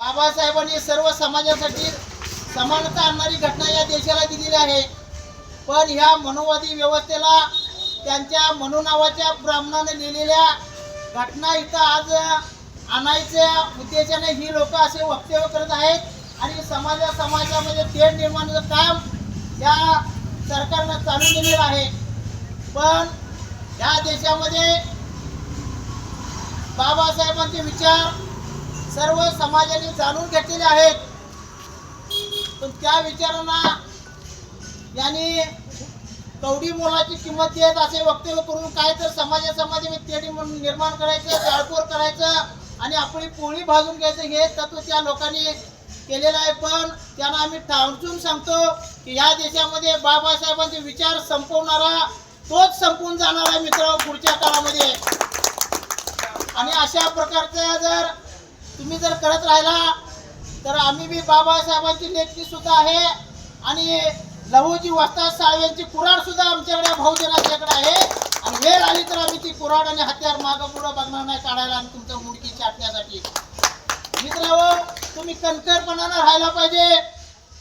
बाबासाहेबांनी सर्व समाजासाठी समानता आणणारी घटना या देशाला दिलेली आहे. पण ह्या मनोवादी व्यवस्थेला त्यांच्या मनोनावाच्या ब्राह्मणाने लिहिलेल्या घटना इथं आज आणायच्या उद्देशाने ही लोक असे वक्तव्य करत आहेत. आणि समाजा समाजामध्ये तेढ निर्माणाचं काम या सरकारनं चालू दिलेलं आहे. पण या देशामध्ये बाबासाहेबांचे विचार सर्व समाजाने जाणून घेतलेले आहेत. पण त्या विचारांना यांनी कवडी मोलाची किंमत देत असे वक्तव्य करून काय तर समाजा समाजामध्ये तेढी म्हणून निर्माण करायचं जाळपोर करायचं आणि आपली पोळी भाजून घ्यायचं हे तत्व त्या लोकांनी केलेलं आहे. पण त्यांना आम्ही टाळून सांगतो की या देशामध्ये बाबासाहेबांचे विचार संपवणारा तोच संपून जाणार आहे मित्र पुढच्या काळामध्ये. आणि अशा प्रकारचं जर तुम्ही जर करत राहिला तर आम्ही बी बाबासाहेबांची लेखी सुद्धा आहे. आणि लहूजी वस्ताद साळव्यांची कुराड सुद्धा आमच्याकडे भाऊजनाच्याकडे आहे. आणि वेळ आली तर आम्ही ती कुराड आणि हत्यार मागं पुढं बघणार नाही काढायला आणि तुमच्या मुडकी चाटण्यासाठी. मित्रांनो तुम्ही कणखरपणानं राहायला पाहिजे.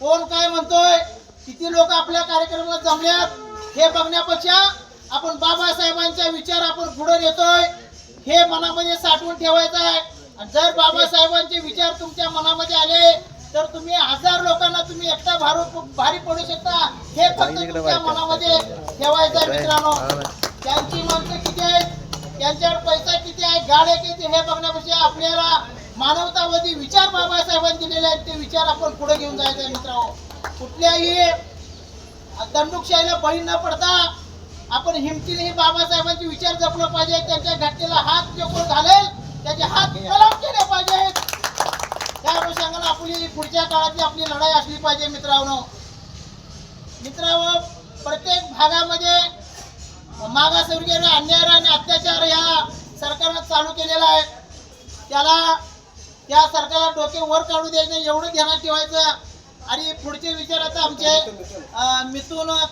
कोण काय म्हणतोय? किती लोक आपल्या कार्यक्रमाला जमल्यात? हे बघण्यापेक्षा आपण बाबासाहेबांचा विचार आपण पुढे येतोय हे मनामध्ये साठवून ठेवायचं आहे. जर बाबासाहेबांचे विचार तुमच्या मनामध्ये आले तर तुम्ही हजार लोकांना तुम्ही एकटा भारू भारी पडू शकता. हे फक्त तुमच्या मनामध्ये ठेवायचं मित्रांनो. त्यांची माणसं किती आहेत? त्यांच्यावर पैसा किती आहे? गाड्या किती? हे बघण्यापेक्षा आपल्याला मानवतावादी विचार बाबासाहेबांनी दिलेले आहेत. ते विचार आपण पुढे घेऊन जायचे आहे मित्रांनो. कुठल्याही दंडुकशाहीला बळी न पडता आपण हिमतीने हे बाबासाहेबांचे विचार जपलं पाहिजे. त्यांच्या घटनेला हात जो कोण घालेल. त्याचे हात कलम केले पाहिजेत. त्या अनुषंगाने आपली पुढच्या काळातली आपली लढाई असली पाहिजे मित्रांनो. मित्रांनो प्रत्येक भागामध्ये मागासवर्गीय अन्याय आणि अत्याचार ह्या सरकारनं चालू केलेला आहे. त्याला त्या सरकारला डोके वर काढू द्यायचं एवढं ध्यानात ठेवायचं. आणि पुढचे विचार आता आमचे मिथून